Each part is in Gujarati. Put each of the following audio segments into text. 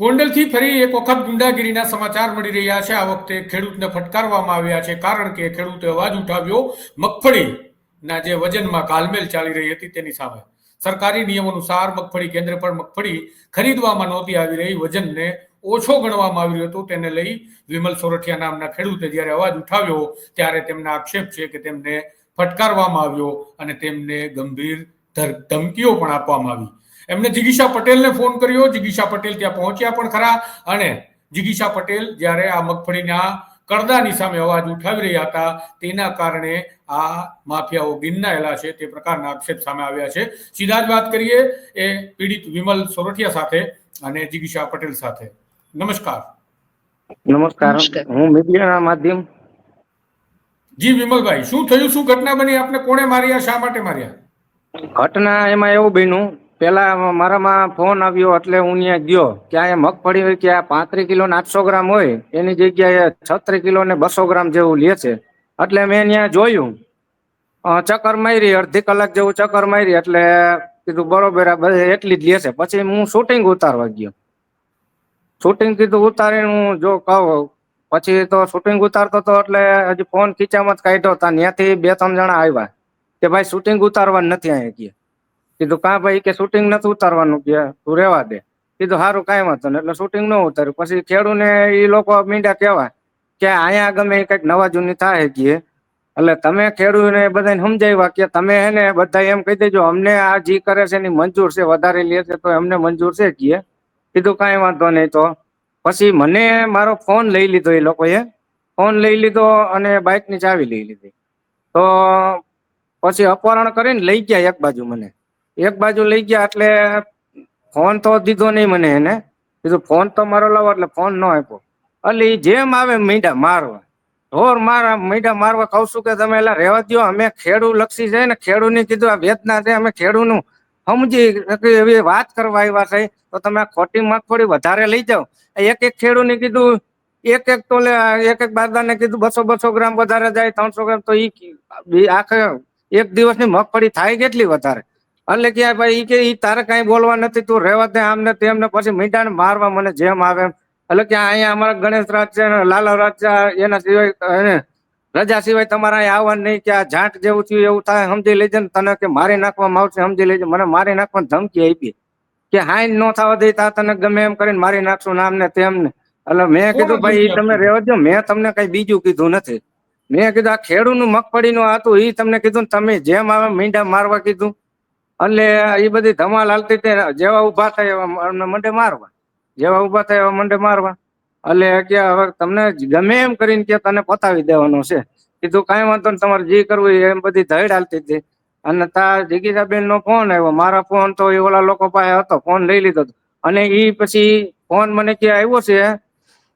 ગોંડલથી ફરી એક વખત ગુંડાગીરીના સમાચાર મળી રહ્યા છે. આ વખતે ખેડૂતને ફટકારવામાં આવ્યા છે કારણ કે ખેડૂતે અવાજ ઉઠાવ્યો, મગફળીના જે વજનમાં કાલમેલ ચાલી રહી હતી તેની સામે. સરકારી નિયમ અનુસાર મગફળી કેન્દ્ર પર મગફળી ખરીદવામાં નહોતી આવી રહી. વજનને ઓછો ગણવામાં આવ્યું હતું. તેને લઈ વિમલ સોરઠિયા નામના ખેડૂતે જ્યારે અવાજ ઉઠાવ્યો, ત્યારે તેમના આક્ષેપ છે કે તેમને ફટકારવામાં આવ્યો અને તેમને ગંભીર ધમકીઓ પણ આપવામાં આવી. એમને જિગીશા પટેલને ફોન કર્યો. જિગીશા પટેલ ત્યાં પહોંચ્યા પણ ખરા અને જિગીશા પટેલ જ્યારે આ મગફળીના કરદાની સામે અવાજ ઉઠાવી રહ્યા હતા તેના કારણે આ માફિયાઓ ગિન્નાયેલા છે. તે પ્રકારના આક્ષેપ સામે આવ્યા છે. સીધા જ વાત કરીએ એ પીડિત વિમલ સોરઠિયા સાથે અને જિગીશા પટેલ સાથે. નમસ્કાર. નમસ્કાર. હું મીડિયાના માધ્યમ. જી વિમલભાઈ શું થયું? શું ઘટના બની? આપને કોણે માર્યા? શા માટે માર્યા? ઘટના એમાં એવું બન્યું પેલા મારામાં ફોન આવ્યો એટલે હું ત્યાં ગયો. કે આ મગફળી હોય કે આ પાંત્રીસ કિલો ને આઠસો ગ્રામ હોય, એની જગ્યાએ છત્રીસ કિલો ને બસો ગ્રામ જેવું લે છે. એટલે મેં ત્યાં જોયું. ચક્કર મારી, અડધી કલાક જેવું ચક્કર મારી એટલે કીધું બરોબર એટલી જ લે છે. પછી હું શૂટિંગ ઉતારવા ગયો. શૂટિંગ કીધું ઉતારીને હું જો કહું, પછી તો શૂટિંગ ઉતારતો તો એટલે હજી ફોન ખીચામાં જ કાઢ્યો હતા ત્યાંથી બે ત્રણ જણા આવ્યા કે ભાઈ શૂટિંગ ઉતારવા નથી અહીંયા કે કીધું, કા ભાઈ, કે શૂટિંગ નથી ઉતારવાનું? કે તું રેવા દે. કીધું સારું કાંઈ વાંધો નહીં. એટલે શૂટિંગ ન ઉતાર્યું. પછી ખેડૂને એ લોકો મીંડા કહેવા, કે અહીંયા ગમે કંઈક નવા જૂની થાય કે એટલે તમે ખેડૂને બધાને સમજાવ્યા કે તમે હે ને બધા એમ કહી દેજો, અમને આ જી કરે છે એની મંજૂર છે, વધારે લે છે તો એમને મંજૂર છે કે કીધું, કાંઈ વાંધો નહીં તો. પછી મને મારો ફોન લઈ લીધો એ લોકોએ. ફોન લઈ લીધો અને બાઇકની ચાવી લઈ લીધી. તો પછી અપહરણ કરીને લઈ ગયા એક બાજુ મને. એક બાજુ લઈ ગયા એટલે ફોન તો દીધો નહીં મને એને. કીધું ફોન તો મારો લાવો એટલે ફોન ન આપ્યો. એટલે જેમ આવે મીંડા મારવા. ઢોર મારા મીંડા મારવા કહું છું કે તમે એટલે રહેવા દ્યો, અમે ખેડૂ લક્ષી છે ને ખેડૂની કીધું, આ વેદના છે, અમે ખેડૂનું સમજી એવી વાત કરવા આવ્યા છે, તો તમે ખોટી મગફળી વધારે લઈ જાઓ. એક એક ખેડૂને કીધું, એક એક તોલે એક એક બારદાને કીધું, બસો બસો ગ્રામ વધારે જાય, ત્રણસો ગ્રામ. તો ઈ આખે એક દિવસની મગફળી થાય કેટલી વધારે? એટલે કે ભાઈ કે તારે કઈ બોલવા નથી તું રહેવા દે આમને તેમને પછી મીંડાને મારવા મને જેમ આવે એમ. એટલે કે અહીંયા અમારા ગણેશ રાજ છે લાલા રાજ છે એના સિવાય રજા સિવાય તમારે અહીંયા આવવાનું નહીં કે આ જાટ જેવું થયું એવું થાય સમજી લેજે ને તને કે મારી નાખવામાં આવશે સમજી લેજે. મને મારી નાખવાની ધમકી આપી. કે હાઈન નો થવા દે તા તને ગમે એમ કરીને મારી નાખશું નામ ને તેમને એટલે મેં કીધું ભાઈ તમે રહેવા દો મેં તમને કઈ બીજું કીધું નથી. મેં કીધું આ મગફળી મગફળીનું હતું એ તમને કીધું ને તમે જેમ આવે મીંડા મારવા કીધું. એટલે એ બધી ધમાલ હાલતી તે જેવા ઊભા થાય એવા અમને મંડે મારવા. જેવા ઊભા થાય એવા મંડે મારવા. એટલે કે હવે તમને ગમે એમ કરીને કે તને પતાવી દેવાનો છે. કીધું કાંઈ વાંધો નહીં, તમારે જે કરવું એમ બધી ધડ હાલતી હતી. અને તાર જિગીતાબેન નો ફોન આવ્યો. મારા ફોન તો એ ઓલા લોકો પાસે હતો, ફોન લઈ લીધો. અને એ પછી ફોન મને ક્યાં આવ્યો છે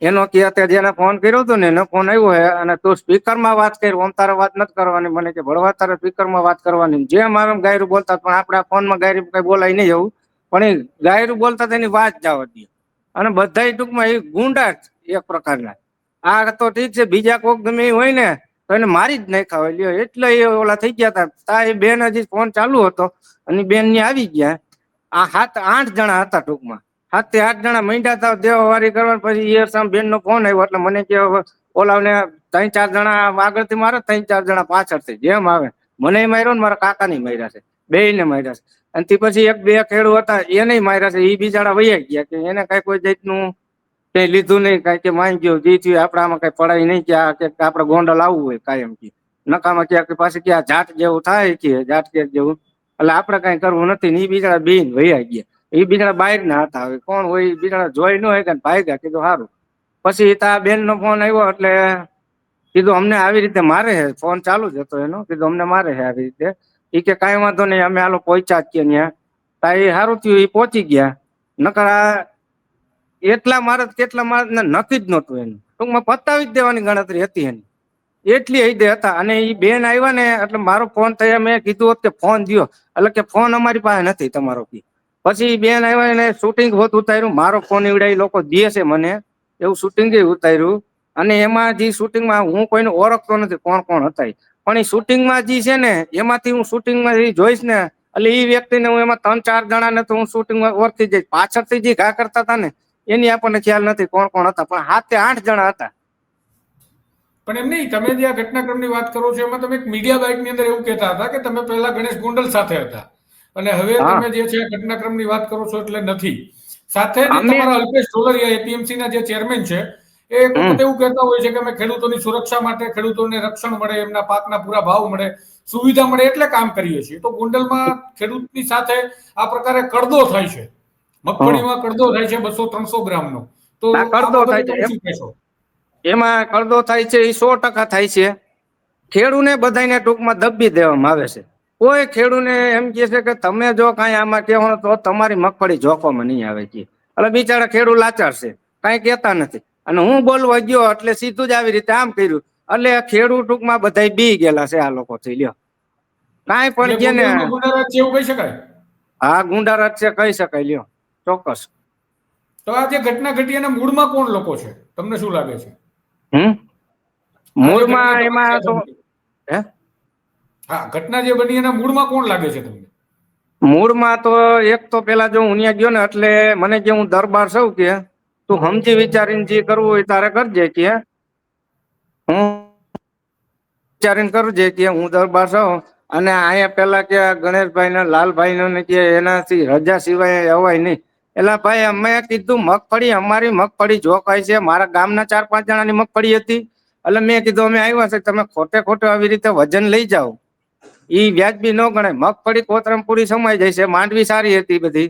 એનો કે અત્યારે જેને ફોન કર્યો હતો ને, એનો ફોન આવ્યો હે, અને તું સ્પીકરમાં વાત કરી ઓમ તારે વાત નથી કરવાની. મને કે, ભળવા, તારે સ્પીકરમાં વાત કરવાની. જેમ આવે ગાયરું બોલતા પણ આપણા ફોનમાં ગાયરું કઈ બોલાય નહીં એવું. પણ એ ગાયરું બોલતા તેની વાત જવા દે. અને બધા ટૂંકમાં એ ગુંડા જ એક પ્રકારના. આ તો ઠીક છે, બીજા કોક ગમે હોય ને, તો એને મારી જ નાખા હોય. લ્યો, એટલે એ ઓલા થઈ ગયા હતા. તા એ બેન હજી ફોન ચાલુ હતો, અને બેનની આવી ગયા. આ સાત, આઠ જણા હતા ટૂંકમાં. હાથ આઠ જણા માંડ્યા હતા દેવાવારી કરવા પછી એ સામે બેન નો ફોન આવ્યો, એટલે મને કે ઓલા ને ત્રણ ચાર જણા આગળથી મારે, ત્રણ ચાર જણા પાછળથી, જેમ આવે. મને માર્યો ને મારા કાકા ની માર્યા છે બે ને માર્યા છે. અને તે પછી એક બે ખેડૂ હતા, એને માર્યા છે એ બિચારા વૈયા ગયા કે એને કઈ કોઈ જાતનું કઈ લીધું નહીં, કઈ કે માંગ ગયો, જે થયું, આપણે આમાં કઈ પડાય નહીં કે આ કે આપણે ગોંડલ આવવું હોય કાયમ કે. નકામાં પાછી કે આ જાટ જેવું થાય કે, જાટ કે જેવું. એટલે આપણે કઈ કરવું નથી ને એ બિચારા બેન વૈયા ગયા. એ બિચારા બાઈક ના હતા. હવે કોણ હોય બિચારા જોઈ ન હોય કે ભાગ્યા કીધું સારું પછી તા બેન નો ફોન આવ્યો એટલે કીધું અમને આવી રીતે મારે છે ફોન ચાલુ જ હતો એનો. કીધું અમને મારે છે આવી રીતે. એ કે કાંઈ વાંધો નહીં, અમે આલો પહોંચ્યા જ કે ત્યાં તા એ સારું થયું એ પહોંચી ગયા. નકર આ એટલા મારે કેટલા મારે નક્કી જ નહોતું એનું. ટૂંકમાં પતાવી જ દેવાની ગણતરી હતી એની. એટલી હૈદે હતા. અને એ બેન આવ્યા ને, એટલે મારો ફોન થયા મેં કીધું હોત કે ફોન દ્યો. એટલે કે ફોન અમારી પાસે નથી તમારો કી પછી બેન આવ્યા એને શૂટિંગ હોત ઉતાર્યું. મારો ફોન ઈવડાય લોકો દે છે મને. એવું શૂટિંગ ઉતાર્યું. અને એમાં જે શૂટિંગમાં હું કોઈને ઓળખતો નથી, કોણ કોણ હતા પણ એ શૂટિંગમાં જે છે ને, એમાંથી હું શૂટિંગમાં જોઈશ ને, એટલે એ વ્યક્તિને હું એમાં ત્રણ ચાર જણા ને તો હું શૂટિંગમાં ઓળખી જઈશ. પાછળથી જે ઘા કરતા હતા ને, એની આપણને ખ્યાલ નથી કોણ કોણ હતા, પણ હાથે આઠ જણા હતા. પણ એમ નહીં, તમે જે આ ઘટનાક્રમની વાત કરો છો, એમાં તમે એક મીડિયા બાઇટની અંદર એવું કહેતા હતા કે તમે પહેલા ગણેશ ગોંડલ સાથે હતા. અને હવે તમે જે છે ઘટનાક્રમની વાત કરો છો એટલે નથી. સાથે તમારા અલ્પેશ ઢોલરિયા એપીએમસી ના જે ચેરમેન છે એ વખતે એવું કહેતા હોય છે કે અમે ખેડૂતોની સુરક્ષા માટે ખેડૂતોને રક્ષણ મળે એમના પાકના પૂરા ભાવ મળે સુવિધા મળે એટલે કામ કરીએ છીએ. તો ગોંડલમાં ખેડૂતની સાથે આ પ્રકારે કડદો થાય છે. મગફળીમાં કડદો થાય છે બસો ત્રણસો ગ્રામનો. તો કડદો થાય છે. એમાં કડદો થાય છે એ સો ટકા થાય છે. ખેડૂને બધાને ટૂંકમાં દબી દેવામાં આવે છે. કોઈ ખેડૂને એમ કહે છે કે તમે જો કાંઈ આમાં કહેવો તો તમારી મગફળી જોખવામાં નહીં આવે કે. એટલે બિચારા ખેડૂત લાચાર છે કાંઈ કહેતા નથી. અને હું બોલવા ગયો એટલે સીધું જ આવી રીતે આમ કર્યું. એટલે ખેડૂત ટૂંકમાં બધા બી ગયેલા છે આ લોકો થી લ્યો. કાંઈ પણ કે ને એવું કહી શકાય? હા ગુંડારાજ છે કહી શકાય લ્યો. ચોક્કસ. તો આ જે ઘટના ઘટી એના મૂળમાં કોણ લોકો છે? તમને શું લાગે છે? હમ? મૂળમાં એમાં તો હે? હા, ઘટના જે બની એના મૂળમાં કોણ લાગે છે તમને? મૂળમાં તો એક તો પેલા જો હું ત્યાં ગયો ને એટલે મને કે હું દરબાર સૌ કે, તું સમજી વિચારીને જે કરવું હોય તારે કરજે કે. હું વિચારીને કરજે કે, હું દરબાર સૌ. અને અહીંયા પેલા કે ગણેશભાઈ ને લાલભાઈ ને કે એનાથી રજા સિવાય અવાય નહીં. એટલે ભાઈ, અમે કીધું મગફળી, અમારી મગફળી જોખાય છે. મારા ગામના ચાર પાંચ જણાની મગફળી હતી. એટલે મેં કીધું, અમે આવ્યા છે, તમે ખોટે ખોટે આવી રીતે વજન લઈ જાઓ. ઈ વ્યાજબી ન ગણાય. મગફળી કોતરમ પૂરી સમાઈ જાય છે. માંડવી સારી હતી બધી.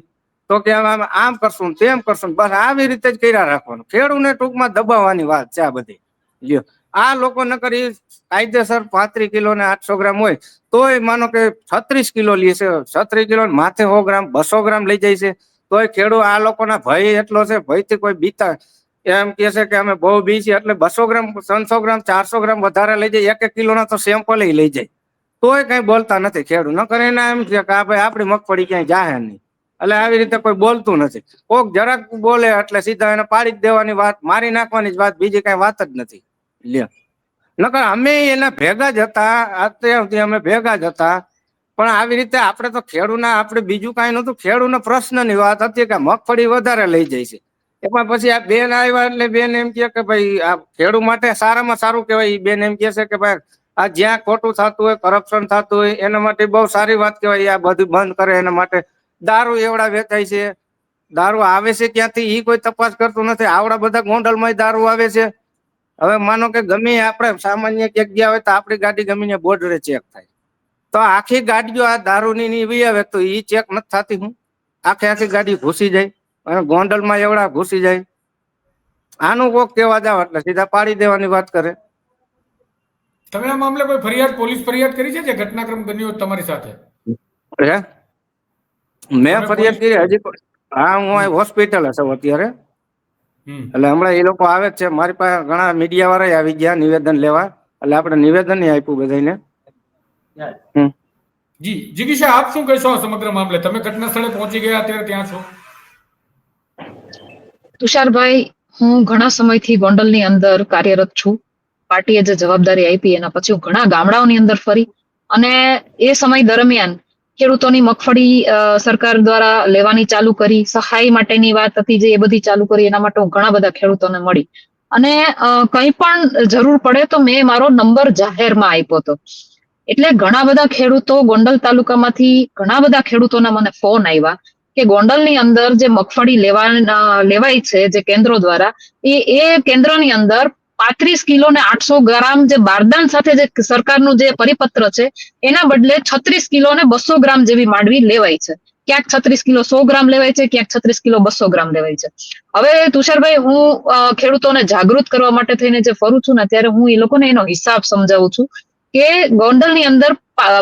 તો કે આમ કરશું તેમ કરશું બસ આવી રીતે જ કર્યા રાખવાનું. ખેડૂને ટૂંકમાં દબાવવાની વાત છે આ બધી. લ્યો. આ લોકો નકર એ કાયદેસર પાંત્રીસ કિલો ને આઠસો ગ્રામ હોય, તોય માનો કે છત્રીસ કિલો લે છે. છત્રીસ કિલો માથે સો ગ્રામ, બસો ગ્રામ લઈ જાય છે. તોય ખેડૂત આ લોકોના ભય એટલો છે. ભયથી કોઈ બીતા એમ કે છે કે અમે બહુ બી છીએ એટલે બસો ગ્રામ, ત્રણસો ગ્રામ, ચારસો ગ્રામ વધારે લઈ જાય. એક એક કિલોના તો સેમ્પલ લઈ જાય. તોય કઈ બોલતા નથી ખેડૂત. ન કરે એને એમ છે કે ભાઈ આપણી મગફળી ક્યાંય જાહે નહીં. એટલે આવી રીતે કોઈ બોલતું નથી. કોક જરાક બોલે એટલે સીધા એને પાડી જ દેવાની વાત, મારી નાખવાની જ વાત, બીજી કઈ વાત જ નથી. નકર અમે એના ભેગા જ હતા, અત્યાર સુધી અમે ભેગા જ હતા. પણ આવી રીતે આપણે તો ખેડૂના આપણે બીજું કાંઈ નતું ખેડૂના પ્રશ્નની વાત હતી કે મગફળી વધારે લઈ જાય છે. એમાં પછી આ બેન આવ્યા એટલે બેન એમ કે ભાઈ, આ ખેડૂત માટે સારામાં સારું કહેવાય. બેન એમ કહે છે કે ભાઈ આ જ્યાં ખોટું થતું હોય કરપ્શન થતું હોય, એના માટે બહુ સારી વાત કહેવાય. આ બધું બંધ કરે, એના માટે દારૂ એવડા વેચાય છે. દારૂ આવે છે ક્યાંથી? એ કોઈ તપાસ કરતું નથી. આવડા બધા ગોંડલમાં દારૂ આવે છે. હવે માનો કે ગમે આપણે સામાન્ય ક્યાંક ગયા હોય તો આપણી ગાડી ગમીને બોર્ડરે ચેક થાય. તો આખી ગાડીઓ આ દારૂની ની આવે તો એ ચેક નથી થતી હું. આખે આખી ગાડી ઘૂસી જાય અને ગોંડલમાં એવડા ઘૂસી જાય. આનું કોક કહેવા જાવ એટલે સીધા પાડી દેવાની વાત કરે. તમે આ મામલે કોઈ ફરિયાદ પોલીસ ફરિયાદ કરી છે જે ઘટનાક્રમ બન્યો તમારી સાથે? મેં ફરિયાદ કરી હજી હા હું હોસ્પિટલ છું અત્યારે. એટલે હમણાં એ લોકો આવે છે. મારી પાસે ઘણા મીડિયા વાળા આવી ગયા નિવેદન લેવા. એટલે આપણે નિવેદન નહીં આપ્યું બધાને હમ. જી જીગીશા આપ શું કહેશો સમગ્ર મામલે? તમે ઘટના સ્થળે પહોંચી ગયા અત્યારે ત્યાં છો? તુષારભાઈ હું ઘણા સમયથી ગોંડલની અંદર કાર્યરત છું. પાર્ટીએ જે જવાબદારી આપી એના પછી હું ઘણા ગામડાઓની અંદર ફરી અને એ સમય દરમિયાન ખેડૂતોની મગફળી સરકાર દ્વારા લેવાની ચાલુ કરી, સહાય માટેની વાત હતી જે એ બધી ચાલુ કરી, એના માટે હું ઘણા બધા ખેડૂતોને મળી. અને કંઈ પણ જરૂર પડે તો મેં મારો નંબર જાહેરમાં આપ્યો હતો. એટલે ઘણા બધા ખેડૂતો ગોંડલ તાલુકામાંથી, ઘણા બધા ખેડૂતોના મને ફોન આવ્યા કે ગોંડલની અંદર જે મગફળી લેવા લેવાય છે જે કેન્દ્રો દ્વારા, એ એ કેન્દ્રની અંદર પાંત્રીસ કિલો ને આઠસો ગ્રામ જે બારદાન સાથે જે સરકારનું જે પરિપત્ર છે, એના બદલે છત્રીસ કિલો ને બસો ગ્રામ જેવી માંડવી લેવાય છે. ક્યાંક છત્રીસ કિલો સો ગ્રામ લેવાય છે, ક્યાંક છત્રીસ કિલો બસો ગ્રામ લેવાય છે. હવે તુષારભાઈ, હું ખેડૂતોને જાગૃત કરવા માટે થઈને જે ફરું છું ને ત્યારે હું એ લોકોને એનો હિસાબ સમજાવું છું કે ગોંડલની અંદર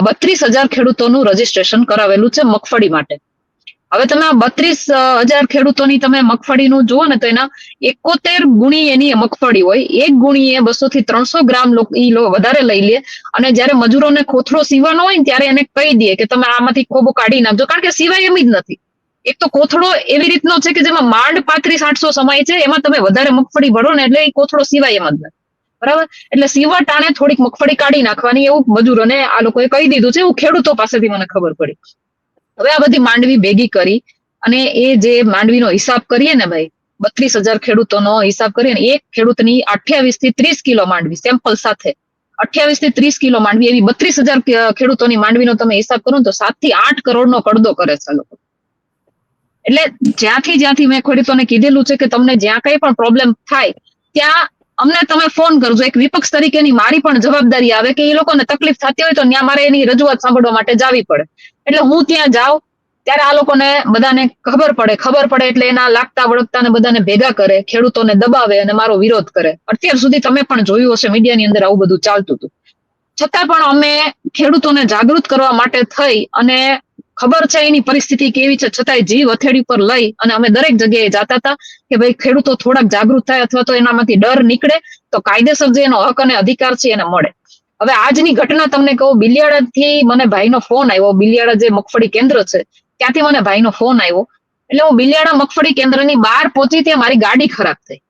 બત્રીસ હજાર ખેડૂતોનું રજીસ્ટ્રેશન કરાવેલું છે મગફળી માટે. હવે તમે આ બત્રીસ હજાર ખેડૂતોની તમે મગફળીનું જુઓ ને તો એના એકોતેર ગુણી એની મગફળી હોય. એક ગુણી એ બસો થી ત્રણસો ગ્રામ ઈ વધારે લઈ લે અને જ્યારે મજૂરોને કોથળો સીવાનો હોય ને ત્યારે એને કહી દે કે તમે આમાંથી ખોબો કાઢી નાખજો. કારણ કે સિવાય એમ જ નથી. એક તો કોથળો એવી રીતનો છે કે જેમાં માંડ પાંત્રીસ, આઠસો સમય છે. એમાં તમે વધારે મગફળી ભરો ને એટલે એ કોથળો સિવાય એમ જ નથી. બરાબર? એટલે સીવા ટાણે થોડીક મગફળી કાઢી નાખવાની એવું મજૂરોને આ લોકોએ કહી દીધું છે. એવું ખેડૂતો પાસેથી મને ખબર પડી. હવે આ બધી માંડવી ભેગી કરી અને એ જે માંડવીનો હિસાબ કરીએ ને ભાઈ, બત્રીસ હજાર ખેડૂતોનો હિસાબ કરીએ ને, એક ખેડૂતની અઠ્યાવીસથી ત્રીસ કિલો માંડવી સેમ્પલ સાથે. અઠ્યાવીસથી ત્રીસ કિલો માંડવી, એવી બત્રીસ હજાર ખેડૂતોની માંડવીનો તમે હિસાબ કરો ને તો સાતથી આઠ કરોડનો કડદો કરે છે લોકો. એટલે જ્યાંથી જ્યાંથી મેં ખેડૂતોને કીધેલું છે કે તમને જ્યાં કઈ પણ પ્રોબ્લેમ થાય, ત્યાં અમને તમે ફોન કરજો. એક વિપક્ષ તરીકેની મારી પણ જવાબદારી આવે કે એ લોકોને તકલીફ થતી હોય તો ત્યાં મારે એની રજૂઆત સાંભળવા માટે જાવી પડે. એટલે હું ત્યાં જાઉં, ત્યારે આ લોકોને બધાને ખબર પડે ખબર પડે એટલે એના લાગતા વળગતાને બધાને ભેગા કરે, ખેડૂતોને દબાવે અને મારો વિરોધ કરે. અત્યાર સુધી તમે પણ જોયું હશે, મીડિયાની અંદર આવું બધું ચાલતું હતું. છતાં પણ અમે ખેડૂતોને જાગૃત કરવા માટે થઈ અને ખબર છે એની પરિસ્થિતિ કેવી છે, છતાંય જીવ હથેળી પર લઈ અને અમે દરેક જગ્યાએ જાતા હતા કે ભાઈ, ખેડૂતો થોડાક જાગૃત થાય અથવા તો એનામાંથી ડર નીકળે, તો કાયદેસર જે એનો હક અને અધિકાર છે એને મળે. હવે આજની ઘટના તમને કહું, બિલિયાળાથી મને ભાઈનો ફોન આવ્યો. બિલિયાળા જે મગફળી કેન્દ્ર છે, ત્યાંથી મને ભાઈનો ફોન આવ્યો. એટલે હું બિલિયાળા મગફળી કેન્દ્રની બહાર પહોંચી ત્યાં મારી ગાડી ખરાબ થઈ.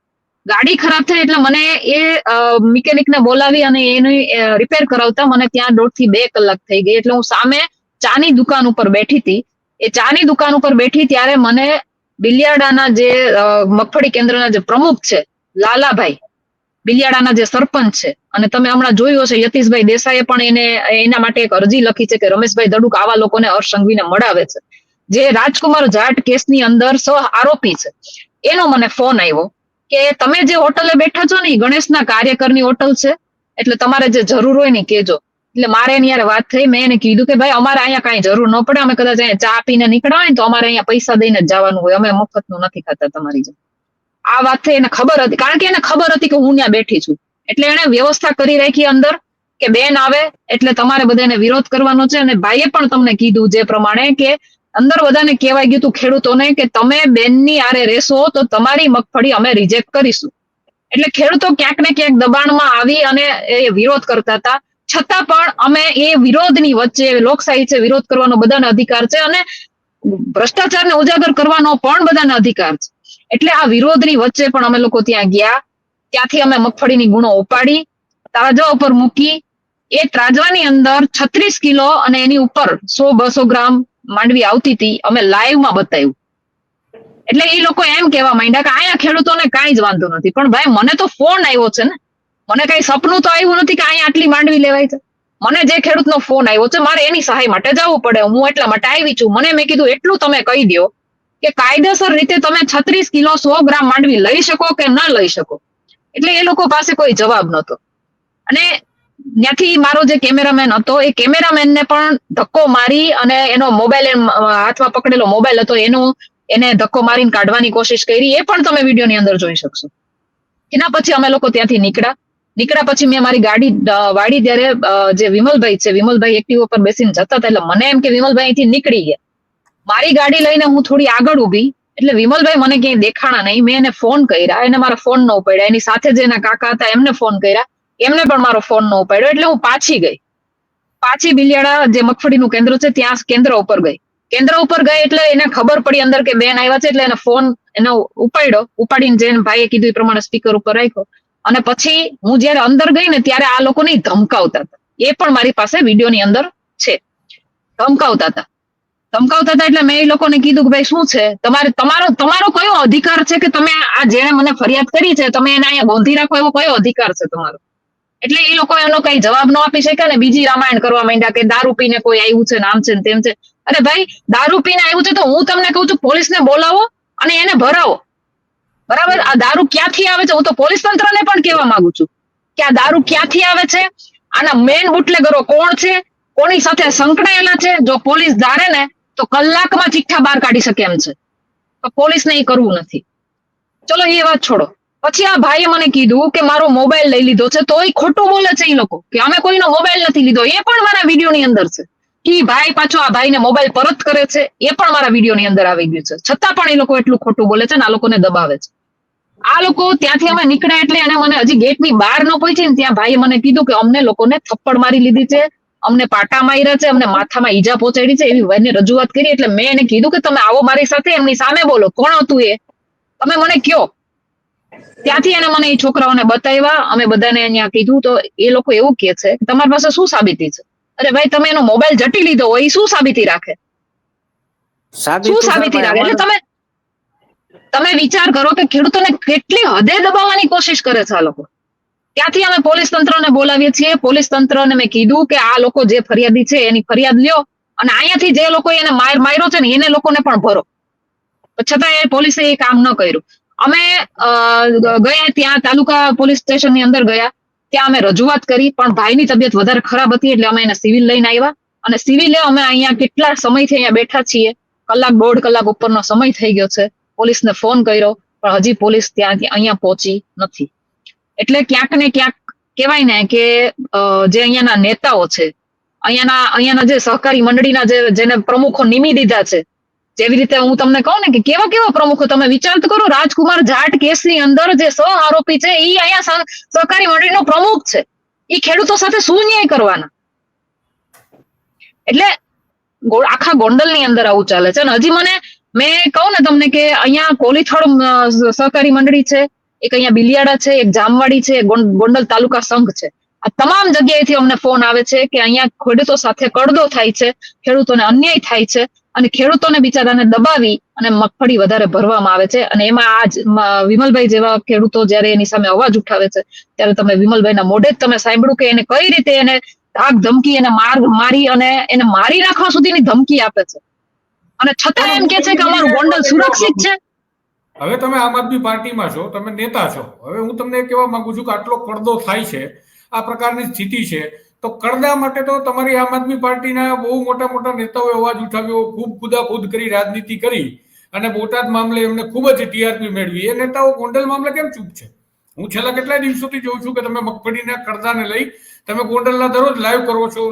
ગાડી ખરાબ થઈ એટલે મને એ મિકેનિક ને બોલાવી અને એની રિપેર કરાવતા મને ત્યાં દોઢથી બે કલાક થઈ ગઈ. એટલે હું સામે ચાની દુકાન ઉપર બેઠી હતી. એ ચાની દુકાન ઉપર બેઠી ત્યારે મને બિલિયાડાના જે મગફળી કેન્દ્રના જે પ્રમુખ છે, લાલાભાઈ બિલિયાડાના જે સરપંચ છે, અને તમે હમણાં જોયું હશે, યતીશભાઈ દેસાઈએ પણ એને, એના માટે એક અરજી લખી છે કે રમેશભાઈ દડુક આવા લોકોને હર્ષંઘવીને મળાવે છે. જે રાજકુમાર જાટ કેસની અંદર સહ આરોપી છે. એનો મને ફોન આવ્યો કે તમે જે હોટલે બેઠા છો ને ગણેશના કાર્યકરની હોટલ છે, એટલે તમારે જે જરૂર હોય ને કેજો એટલે મારે એની યાર વાત થઈ, મેં એને કીધું કે ભાઈ અમારે અહીંયા કાંઈ જરૂર ન પડે, અમે કદાચ અહીંયા ચા પીને નીકળ્યા તો અમારે અહીંયા પૈસા દઈને જવાનું હોય, અમે મફતનું નથી ખાતા તમારી જેમ. આ વાત એને ખબર હતી. કારણ કે એને ખબર હતી કે હું ત્યાં બેઠી છું. એટલે એને વ્યવસ્થા કરી રાખી અંદર કે બેન આવે, એટલે તમારે બધાને વિરોધ કરવાનો છે. અને ભાઈએ પણ તમને કીધું જે પ્રમાણે કે અંદર બધાને કહેવાય ગયું હતું ખેડૂતોને કે તમે બેનની આરે રહેશો તો તમારી મગફળી અમે રિજેક્ટ કરીશું. એટલે ખેડૂતો ક્યાંક ને ક્યાંક દબાણમાં આવી અને એ વિરોધ કરતા હતા. છતાં પણ અમે એ વિરોધની વચ્ચે, લોકશાહી છે, વિરોધ કરવાનો બધાને અધિકાર છે અને ભ્રષ્ટાચારને ઉજાગર કરવાનો પણ બધાને અધિકાર છે. એટલે આ વિરોધની વચ્ચે પણ અમે લોકો ત્યાં ગયા. ત્યાંથી અમે મગફળીની ગુણો ઉપાડી, તાજા ઉપર મૂકી. એ ત્રાજવાની અંદર છત્રીસ કિલો અને એની ઉપર સો બસો ગ્રામ માંડવી આવતી હતી, અમે લાઈવમાં બતાવ્યું. એટલે એ લોકો એમ કહેવા માંડ્યા કે અહીંયા ખેડૂતોને કાંઈ જ વાંધો નથી. પણ ભાઈ, મને તો ફોન આવ્યો છે ને. મને કઈ સપનું તો આવ્યું નથી કે અહીંયા આટલી માંડવી લેવાય છે. મને જે ખેડૂતનો ફોન આવ્યો છે, મારે એની સહાય માટે જવું પડે. હું એટલા માટે આવી છું. મને મેં કીધું, એટલું તમે કહી દો કે કાયદેસર રીતે તમે છત્રીસ કિલો સો ગ્રામ માંડવી લઈ શકો કે ન લઈ શકો? એટલે એ લોકો પાસે કોઈ જવાબ નહોતો. અને ત્યાંથી મારો જે કેમેરામેન હતો, એ કેમેરામેનને પણ ધક્કો મારી અને એનો મોબાઈલ હાથમાં પકડેલો મોબાઈલ હતો, એનો એને ધક્કો મારીને કાઢવાની કોશિશ કરી. એ પણ તમે વિડીયોની અંદર જોઈ શકશો. એના પછી અમે લોકો ત્યાંથી નીકળ્યા. નીકળ્યા પછી મેં મારી ગાડી વાડી ત્યારે જે વિમલભાઈ છે, વિમલભાઈ એક્ટિવ ઉપર બેસીને જતા હતા, એટલે મને એમ કે વિમલભાઈ અહીંથી નીકળી ગયા. મારી ગાડી લઈને હું થોડી આગળ ઊભી એટલે વિમલભાઈ મને ક્યાંય દેખાણા નહીં. મેં એને ફોન કર્યા, એને મારા ફોન ન ઉપાડ્યા. એની સાથે જે એના કાકા હતા, એમને ફોન કર્યા. એમને પણ મારો ફોન ન ઉપાડ્યો, એટલે હું પાછી ગઈ. પાછી બિલિયાડા જે મગફળીનું કેન્દ્ર છે, ત્યાં કેન્દ્ર ઉપર ગઈ. કેન્દ્ર ઉપર ગઈ એટલે એને ખબર પડી અંદર કે બેન આવ્યા છે, એટલે એને ફોન એનો ઉપાડ્યો. ઉપાડીને જેને ભાઈએ કીધું એ પ્રમાણે સ્પીકર ઉપર રાખ્યો. અને પછી હું જયારે અંદર ગઈ ને, ત્યારે આ લોકોને ધમકાવતા હતા. એ પણ મારી પાસે વિડીયોની અંદર છે. ધમકાવતા હતા. ધમકાવતા હતા એટલે મેં એ લોકોને કીધું કે ભાઈ શું છે? તમારે તમારો તમારો કયો અધિકાર છે કે તમે આ જેણે મને ફરિયાદ કરી છે, તમે એને અહીંયા ગોંધી રાખો એવો કયો અધિકાર છે તમારો? એટલે એ લોકો એનો કઈ જવાબ ન આપી શક્યા ને બીજી રામાયણ કરવા માંડ્યા કે દારૂ પીને કોઈ આવ્યું છે નામ છે તેમ છે. અરે ભાઈ, દારૂ પીને આવ્યું છે તો હું તમને કહું છું, પોલીસને બોલાવો અને એને ભરાવો. બરાબર? આ દારૂ ક્યાંથી આવે છે? હું તો પોલીસ તંત્રને પણ કહેવા માંગુ છું કે આ દારૂ ક્યાંથી આવે છે? આના મેન બુટલેગરો કોણ છે? કોની સાથે સંકળાયેલા છે? જો પોલીસ ધારે ને તો કલાકમાં ચિઠ્ઠા બહાર કાઢી શકે એમ છે. પોલીસને એ કરવું નથી. ચલો એ વાત છોડો. પછી આ ભાઈએ મને કીધું કે મારો મોબાઈલ લઈ લીધો છે તો એ ખોટું બોલે છે એ લોકો, કે અમે કોઈનો મોબાઈલ નથી લીધો. એ પણ મારા વિડીયોની અંદર છે. એ ભાઈ પાછો આ ભાઈને મોબાઈલ પરત કરે છે, એ પણ મારા વિડીયોની અંદર આવી ગયું છે. છતાં પણ એ લોકો એટલું ખોટું બોલે છે ને આ લોકોને દબાવે છે. આ લોકો ત્યાંથી અમે નીકળ્યા એટલે એને મને હજી ગેટની બહાર ન પહોંચી ને ત્યાં ભાઈએ મને કીધું કે અમને લોકોને થપ્પડ મારી લીધી છે અમને પાટા માર્યા છે અમને માથામાં ઈજા પહોંચાડી છે એવી એને રજૂઆત કરી એટલે મેં એને કીધું કે તમે આવો મારી સાથે એમની સામે બોલો કોણ હતું એ? તમે મને કયો? ત્યાંથી એને મને એ છોકરાઓને બતાવ્યા અમે બધાને અહીંયા કીધું તો એ લોકો એવું કે છે કે તમારી પાસે શું સાબિતી છે? અરે ભાઈ તમે એનો મોબાઈલ જટી લીધો હોય એ શું સાબિતી રાખે? શું સાબિતી રાખે? એટલે તમે તમે વિચાર કરો કે ખેડૂતોને કેટલી હદે દબાવવાની કોશિશ કરે છે આ લોકો. ત્યાંથી અમે પોલીસ તંત્રને બોલાવીએ છીએ. પોલીસ તંત્રને મેં કીધું કે આ લોકો જે ફરિયાદી છે એની ફરિયાદ લ્યો અને અહીંયાથી જે લોકો એને માર માર્યો છે ને એને લોકોને પણ ભરો. છતાં એ પોલીસે એ કામ ન કર્યું. અમે ગયા ત્યાં તાલુકા પોલીસ સ્ટેશનની અંદર ગયા. ત્યાં અમે રજૂઆત કરી, પણ ભાઈની તબિયત વધારે ખરાબ હતી એટલે અમે એને સિવિલ લઈને આવ્યા. અને સિવિલે અમે અહીંયા કેટલા સમયથી અહીંયા બેઠા છીએ? કલાક, દોઢ કલાક ઉપરનો સમય થઈ ગયો છે. પોલીસને ફોન કર્યો, પણ હજી પોલીસ ત્યાં અહીંયા પહોંચી નથી. એટલે ક્યાંક ને ક્યાંક કહેવાય ને કે જે અહીંયાના નેતાઓ છે, અહીંયાના અહીંયાના જે સહકારી મંડળીના જે, જેને પ્રમુખો નિમી દીધા છે, જેવી રીતે હું તમને કહું ને કે કેવા કેવા પ્રમુખો તમે વિચાર કરો, રાજકુમાર જાટ કેસની અંદર જે સહ આરોપી છે એ અહીંયા સહકારી મંડળીનો પ્રમુખ છે. એ ખેડૂતો સાથે શું ન્યાય કરવાના? એટલે આખા ગોંડલની અંદર આવું ચાલે છે. અને હજી મને, મેં કહું ને તમને કે અહીંયા કોલીથળ સહકારી મંડળી છે એક અહીંયા બિલિયાડા છે, એક જામવાડી છે ગોંડલ તાલુકા સંઘ છે. આ તમામ જગ્યાએથી અમને ફોન આવે છે કે અહીંયા ખેડૂતો સાથે કડદો થાય છે, ખેડૂતોને અન્યાય થાય છે અને ખેડૂતોને બિચારાને દબાવી અને મગફળી વધારે ભરવામાં આવે છે. અને એમાં આજ વિમલભાઈ જેવા ખેડૂતો જયારે એની સામે અવાજ ઉઠાવે છે, ત્યારે તમે વિમલભાઈના મોઢે જ તમે સાંભળ્યું કે એને કઈ રીતે એને ધાક ધમકી એને માર મારી અને એને મારી નાખવા સુધીની ધમકી આપે છે. અને છતાં એમ કે છે કે અમારું ગોંડલ સુરક્ષિત છે હવે તમે આમ આદમી પાર્ટીમાં છો, તમે નેતા છો. હવે હું તમને કહેવા માંગુ છું કે આટલો કડદો થાય છે, આ પ્રકારની સ્થિતિ છે, તો કડદા માટે તો તમારી આમ આદમી પાર્ટીના બહુ મોટા મોટા નેતાઓએ અવાજ ઉઠાવ્યો, ખૂબ કુદાકૂદ કરી રાજનીતિ કરી અને બોટાદ મામલે એમને ખૂબ જ ટીઆરપી મેળવી. એ નેતાઓ ગોંડલ મામલે કેમ ચૂપ છે? હું છેલ્લા કેટલાય દિવસોથી જોઉં છું કે તમે મગફળીના કડદાને લઈ તમે ગોંડલના દરરોજ લાઈવ કરો છો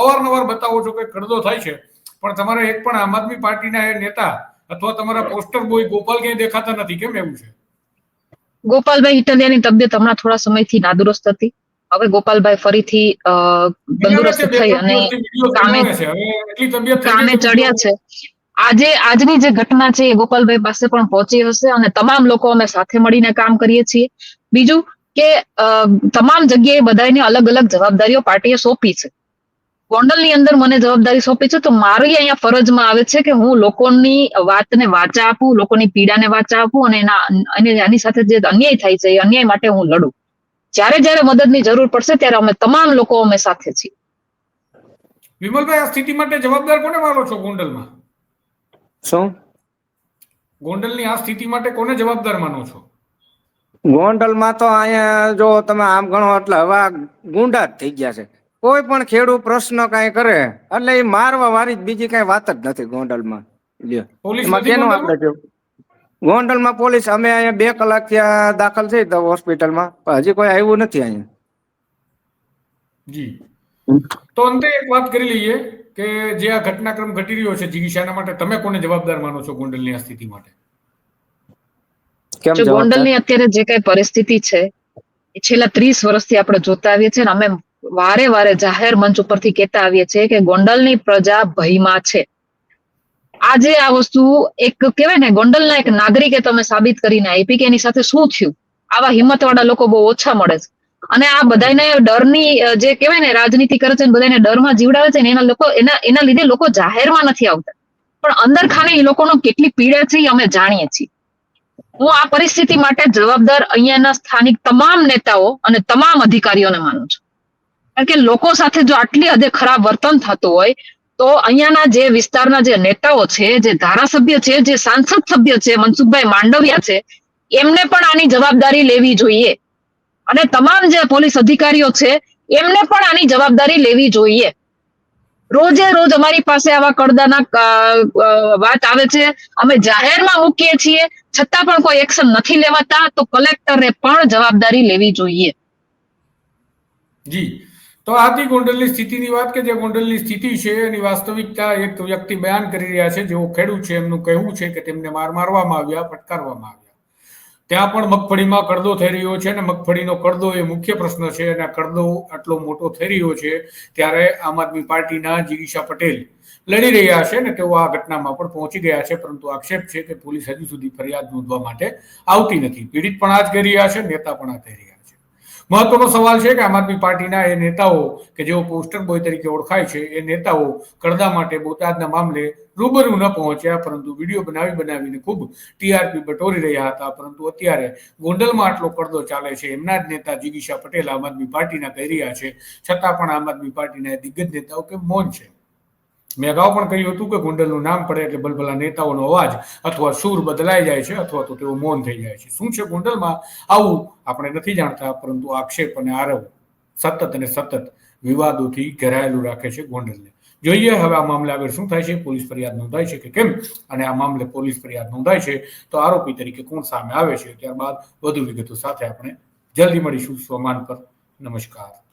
અવારનવાર બતાવો છો કે કડદો થાય છે. પણ તમારે એક પણ આમ આદમી પાર્ટીના એ નેતા અથવા તમારા પોસ્ટર બોય ગોપાલ ક્યાંય દેખાતા નથી કેમ એવું છે? ગોપાલભાઈ ઇટલિયાની તબિયત હમણાં થોડા સમયથી નાદુરસ્ત હતી. હવે ગોપાલભાઈ ફરીથી તંદુરસ્ત થઈ અને કામે- કામે ચડ્યા છે. આજે આજની જે ઘટના છે એ ગોપાલભાઈ પાસે પણ પહોંચી હશે અને તમામ લોકો અમે સાથે મળીને કામ કરીએ છીએ. બીજું કે તમામ જગ્યાએ બધાને અલગ અલગ જવાબદારીઓ પાર્ટીએ સોંપી છે. ગોંડલની અંદર મને જવાબદારી સોંપી છે તો મારી અહીંયા ફરજમાં આવે છે કે હું લોકોની વાતને વાચા આપું લોકોની પીડાને વાચા આપું અને એના અને આની સાથે જે અન્યાય થાય છે એ અન્યાય માટે હું લડું. જ્યારે જ્યારે મદદની જરૂર પડશે ત્યારે અમે તમામ લોકો અમે સાથે છીએ. વિમલભાઈ આ સ્થિતિ માટે જવાબદાર કોને માનો છો ગોંડલમાં? શું? ગોંડલની આ સ્થિતિ માટે કોને જવાબદાર માનો છો? ગોંડલમાં તો અહીંયા જો તમે આમ ગણો એટલે હવા ગુંડા જ થઈ ગયા છે. કોઈ પણ ખેડૂત પ્રશ્ન કઈ કરે એટલે એ મારવા વાળી બીજી કઈ વાત જ નથી ગોંડલમાં. કેનું ગોંડલમાં? આપણે કેવું? ગોંડલમાં પોલીસ અમે અહીંયા બે કલાક ત્યાં દાખલ થઈ તો હોસ્પિટલમાં પણ હજી કોઈ આવ્યું નથી અહીંયા. જી. તો અંતે એક વાત કરી લઈએ કે જે આ ઘટનાક્રમ ઘટી રહ્યો છે જીગીશાના માટે તમે કોને જવાબદાર માનો છો ગોંડલની આ સ્થિતિ માટે? કેમ જો ગોંડલની અત્યારે જે કઈ પરિસ્થિતિ છે એ છેલ્લા ત્રીસ વર્ષથી આપણે જોતા આવીએ છીએ ને અમે વારે વારે જાહેર મંચ ઉપરથી કહેતા આવીએ છીએ કે ગોંડલની પ્રજા ભયમાં છે. આજે આ વસ્તુ એક કહેવાય ને, ગોંડલના એક નાગરિકે તમે સાબિત કરીને આપી કે એની સાથે શું થયું? આવા હિંમતવાળા લોકો બહુ ઓછા મળે છે. અને આ બધાને ડરની જે કહેવાય ને, રાજનીતિ કરે છે બધાને ડરમાં જીવડાવે છે ને, એના લોકો, એના એના લીધે લોકો જાહેરમાં નથી આવતા. પણ અંદર ખાને એ લોકોનો કેટલી પીડા છે અમે જાણીએ છીએ. હું આ પરિસ્થિતિ માટે જવાબદાર અહીંયાના સ્થાનિક તમામ નેતાઓ અને તમામ અધિકારીઓને માનું છું. કારણ કે લોકો સાથે જો આટલી હદે ખરાબ વર્તન થતું હોય, તો અહીંયાના જે વિસ્તારના જે નેતાઓ છે, જે ધારાસભ્ય છે, જે સાંસદ સભ્ય છે, મનસુખભાઈ માંડવિયા છે, એમને પણ આની જવાબદારી લેવી જોઈએ. અને તમામ જે પોલીસ અધિકારીઓ છે, એમને પણ આની જવાબદારી લેવી જોઈએ. રોજે રોજ અમારી પાસે આવા કડદાના વાત આવે છે. અમે જાહેરમાં મૂકીએ છીએ. છતાં પણ કોઈ એક્શન નથી લેવાતા, તો કલેક્ટરે પણ જવાબદારી લેવી જોઈએ. જી. તો આથી ગોંડલની સ્થિતિની વાત કે જે ગોંડલની સ્થિતિ છે એની વાસ્તવિકતા એક વ્યક્તિ બયાન કરી રહ્યા છે, જેઓ ખેડૂત છે, એમનું કહેવું છે કે તેમને માર મારવામાં આવ્યા, ફટકારવામાં આવ્યા. ત્યાં પણ મગફળીમાં કડદો થઈ રહ્યો છે અને મગફળીનો કડદો એ મુખ્ય પ્રશ્ન છે અને કડદો આટલો મોટો થઈ રહ્યો છે ત્યારે આમ આદમી પાર્ટીના જીગીશા પટેલ લડી રહ્યા છે ને તેઓ આ ઘટનામાં પણ પહોંચી ગયા છે, પરંતુ આક્ષેપ છે કે પોલીસ હજુ સુધી ફરિયાદ નોંધવા માટે આવતી નથી. પીડિત પણ આ જ કરી રહ્યા છે, નેતા પણ આ કરી રહ્યા મહત્વનો સવાલ છે કે આમ આદમી પાર્ટીના એ નેતાઓ કે જેઓ પોસ્ટર બોય તરીકે ઓળખાય છે, એ નેતાઓ કડદા માટે બોટાદના મામલે રૂબરૂ ન પહોંચ્યા, પરંતુ વીડિયો બનાવી બનાવીને ખૂબ ટીઆરપી બટોરી રહ્યા હતા. પરંતુ અત્યારે ગોંડલમાં આટલો કડદો ચાલે છે. એમના જ નેતા જીગીશા પટેલ આમ આદમી પાર્ટીના કહી રહ્યા છે. છતાં પણ આમ આદમી પાર્ટીના દિગ્ગજ નેતાઓ કે મૌન છે. મેં અગાઉ પણ કહ્યું હતું કે ગુંડલનું નામ પડે એટલે ભલભલા નેતાઓનો અવાજ અથવા સૂર બદલાઈ જાય છે અથવા તો તેઓ મૌન થઈ જાય છે. શું છે ગુંડલમાં? આવું આપણે નથી જાણતા, પરંતુ આક્ષેપ અને આરવ સતત અને સતત વિવાદોથી ઘેરાયેલું રાખે છે ગોંડલને. જોઈએ હવે આ મામલે આગળ શું થાય છે? પોલીસ ફરિયાદ નોંધાય છે કે કેમ? અને આ મામલે પોલીસ ફરિયાદ નોંધાય છે તો આરોપી તરીકે કોણ સામે આવે છે? ત્યારબાદ વધુ વિગતો સાથે આપણે જલ્દી મળીશું. સ્વમાન પર નમસ્કાર.